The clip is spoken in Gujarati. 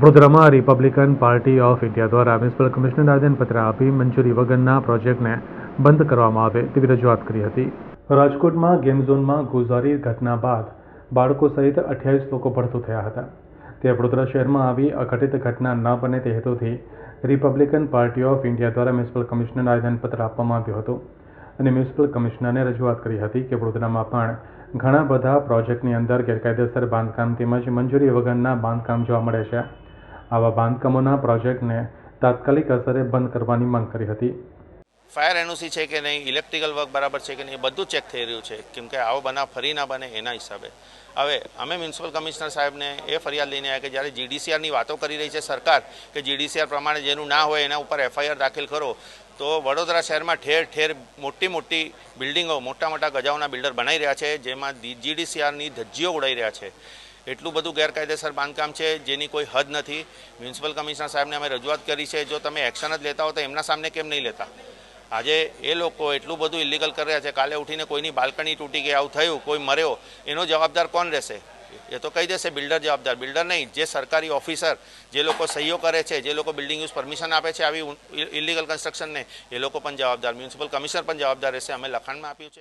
વડોદરામાં રિપબ્લિકન પાર્ટી ઓફ ઇન્ડિયા દ્વારા મ્યુનિસિપલ કમિશનર આવેદનપત્ર આપી મંજૂરી વગરના પ્રોજેક્ટને બંધ કરવામાં આવે તેવી રજૂઆત કરી હતી. રાજકોટમાં ગેમ ઝોનમાં ગુજારી ઘટના બાદ બાળકો સહિત અઠ્યાવીસ લોકો ભડતું થયા હતા. તે વડોદરા શહેરમાં આવી અઘટિત ઘટના ન બને તે હેતુથી રિપબ્લિકન પાર્ટી ઓફ ઇન્ડિયા દ્વારા મ્યુનિસિપલ કમિશનરને આવેદનપત્ર આપવામાં આવ્યું હતું અને મ્યુનિસિપલ કમિશનરને રજૂઆત કરી હતી કે વડોદરામાં પણ ઘણા બધા પ્રોજેક્ટની અંદર ગેરકાયદેસર બાંધકામ તેમજ મંજૂરી વગરના બાંધકામ જોવા મળે છે. આવા બાંધકામોના પ્રોજેક્ટને તાત્કાલિક અસરે બંધ કરવાની માંગ કરી હતી. ફાયર એનઓસી છે કે નહીં, ઇલેક્ટ્રિકલ વર્ક બરાબર છે કે નહીં બધું ચેક થઈ રહ્યું છે. કેમ કે આવો બનાવ ફરી ના બને એના હિસાબે. હવે, અમે મ્યુનિસિપલ કમિશનર સાહેબને એ ફરિયાદ લઈને આવ્યા કે જ્યારે જીડીસીઆરની વાતો કરી રહી છે સરકાર કે જીડીસીઆર પ્રમાણે જેનું ના હોય એના ઉપર એફઆઈઆર દાખલ કરો, તો વડોદરા શહેરમાં ઠેર ઠેર મોટી મોટી બિલ્ડિંગો, મોટા મોટા ગજાઓના બિલ્ડર બનાવી રહ્યા છે, જેમાં જીડીસીઆરની ધજ્જીઓ ઉડાઈ રહ્યા છે. એટલું બધું ગેરકાયદેસર બાંધકામ છે, જેની કોઈ હદ નથી. મ્યુનિસિપલ કમિશનર સાહેબને અમે રજૂઆત કરી છે, જો તમે એક્શન જ લેતા હો તો એમના સામે કેમ નહીં લેતા? આજે એ લોકો એટલું બધું ઇલીગલ કરી રહ્યા છે, કાલે ઉઠીને કોઈની બાલ્કની તૂટી ગઈ આવું થયું, કોઈ મર્યો, એનો જવાબદાર કોણ રહેશે? એ તો કહી દેશે બિલ્ડર જવાબદાર. બિલ્ડર નહીં, જે સરકારી ઓફિસર, જે લોકો સહીઓ કરે છે, જે લોકો બિલ્ડિંગ યુઝ પરમિશન આપે છે આવી ઇલીગલ કન્સ્ટ્રક્શનને એ લોકો પણ જવાબદાર. મ્યુનિસિપલ કમિશનર પણ જવાબદાર રહેશે. અમે લખાણમાં આપ્યું છે.